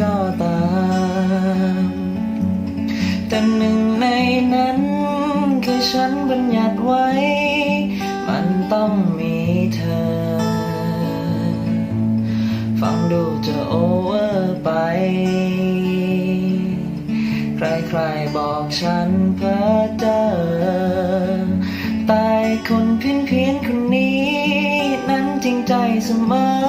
ก็ตาม แต่หนึ่งในนั้น คือฉันบัญญัติไว้ มันต้องมีเธอ ฟังดูจะโอเวอร์ไป ใครๆบอกฉันเพ้อเจอตายคนเพี้ยนคนนี้ นั้นจริงใจเสมอ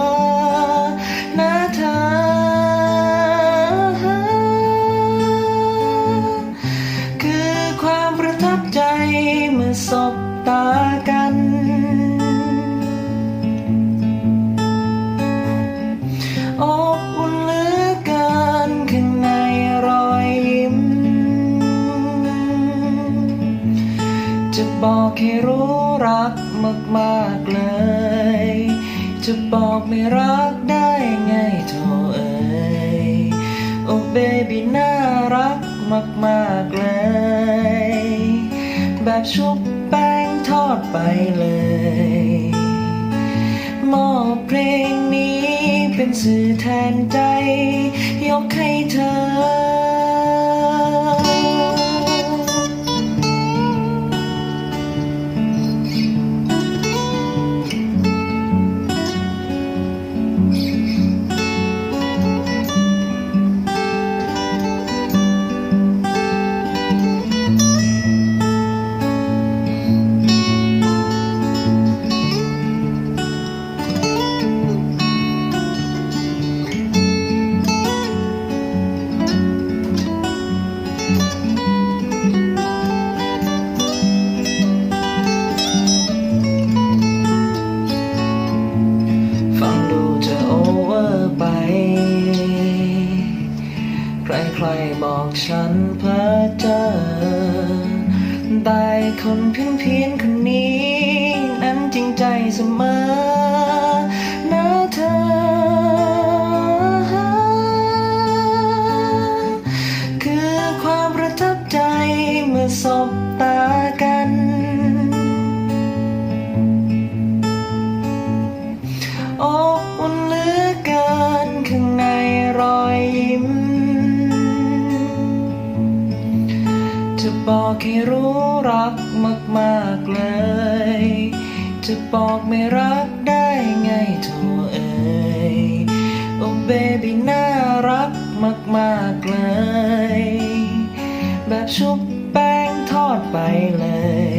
ากัน อบอุ่นเหลือเกินข้างในรอยยิ้ม จะบอกให้รู้รักมากๆเลย จะบอกไม่รักได้ไงโธ่เอ่ยโอ้เบบี้น่ารักมากๆเลย แบบชุบ แป้งทอดไปเลย มอบเพลงนี้เป็นสื่อแทนใจ ยกให้เธอ ใครๆบอกฉันเพ้อเจอแต่คนเพี้ยนเพียนๆคนนี้ นั้นจริงใจเสมอ บอกให้รู้รักมากๆเลย จะบอกไม่รักได้ไงโธ่เอ่ยโอ้เบบี้น่ารักมากๆเลย แบบชุบแป้งทอดไปเล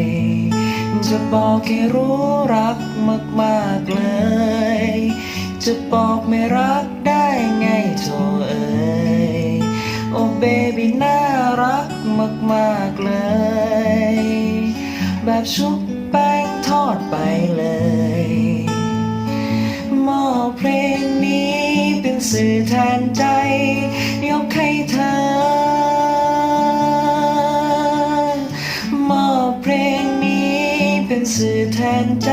ย จะบอกให้รู้รักมากๆเลย จะบอกไม่รักได้ไงโธ่เอ่ยโอ้เบบี้น่า รักมากๆเลย แบบชุบแป้งทอดไปเลยมอบเพลงนี้เป็นสื่อแทนใจ ยกให้เธอมอบเพลงนี้เป็นสื่อแทนใจ